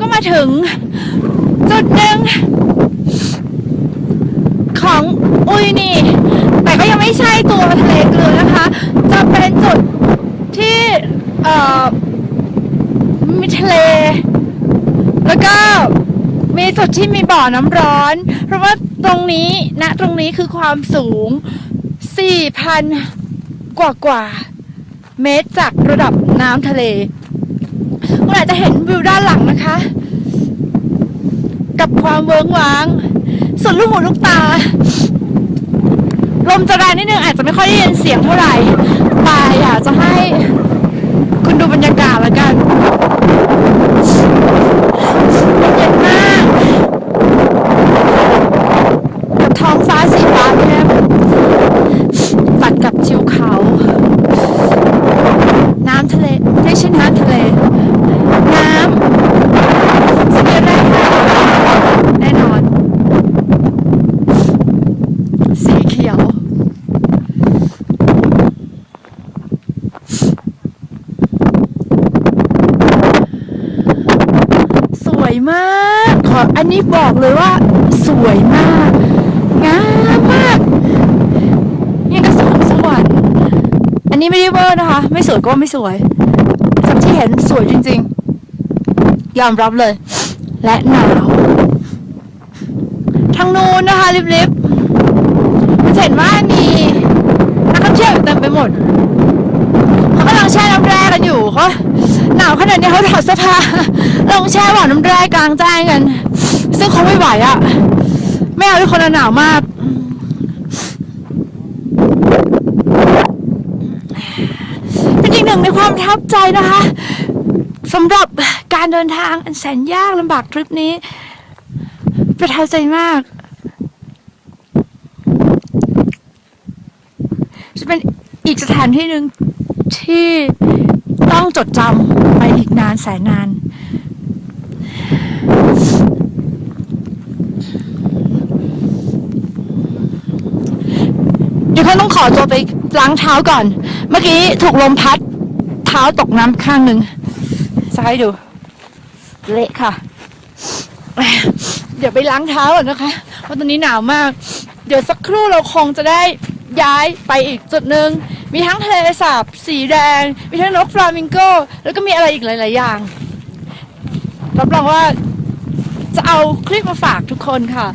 ก็มาถึง จุดหนึ่งของอุยนี่ แต่ก็ยังไม่ใช่ตัวทะเลเกลือนะคะ จะเป็นจุดที่เอ่อมีทะเล แล้วก็มีจุดที่มีบ่อน้ำร้อน เพราะว่าตรงนี้ณตรงนี้คือความสูง 4,000 กว่ากว่าเมตรจากระดับน้ำทะเล คุณอาจจะเห็นวิวด้านหลังนะคะ กับความเวิ้งว้างสุดลูกหูลูกตา ลมจะแรงนิดนึงอาจจะไม่ค่อยได้ยินเสียงเท่าไหร่แต่อยากจะให้คุณดูบรรยากาศแล้วกัน เย็นมากกับท้องฟ้าสีฟ้าเข้มตัดกับทิวเขา น้ำทะเลไม่ใช่น้ำทะเล น้ำสเปียร์แรกแน่นอน สีเขียว ส วยมาก ขออันนี้บอกเลยว่า สวยมาก งามมากยังกับสวงสวรรค์อันนี้ไม่ได้เวอร์นะคะ ไม่สวยก็ไม่สวยจากที่เห็นสวยจริงๆ ยอมรับเลย และหนาว ทางนู้นนะคะลิบๆมันจะเห็นว่ามีนักท่องเที่ยวเต็มไปหมด เขากำลังแช่น้ำแร่กันอยู่เขา หนาวขนาดนี้เขาถอดเสื้อผ้าลงแช่บ่อน้ำแร่กลางแจ้งกัน ซึ่งเขาไม่ไหวอะ่ะ ไม่เอาที่คนหนาวมาก เป็นอีกหนึ่งในความทับใจนะคะสำหรับการเดินทางอันแสนยากลำบากทริปนี้ ประทับใจมาก จะเป็นอีกสถานที่หนึ่งที่ ต้องจดจำไปอีกนานแสนนาน เดี๋ยวเขาต้องขอตัวไปล้างเท้าก่อน เมื่อกี้ถูกลมพัดเท้าตกน้ำข้างหนึ่งจะให้ดู เละค่ะ เดี๋ยวไปล้างเท้าก่อนนะคะเพราะตอนนี้หนาวมาก เดี๋ยวสักครู่เราคงจะได้ย้ายไปอีกจุดหนึ่ง มีทั้งทะเลสาบสีแดง มีทั้งนกฟลามิงโก แล้วก็มีอะไรอีกหลาย ๆ อย่างรับรองว่าจะเอาคลิปมาฝากทุกคนค่ะ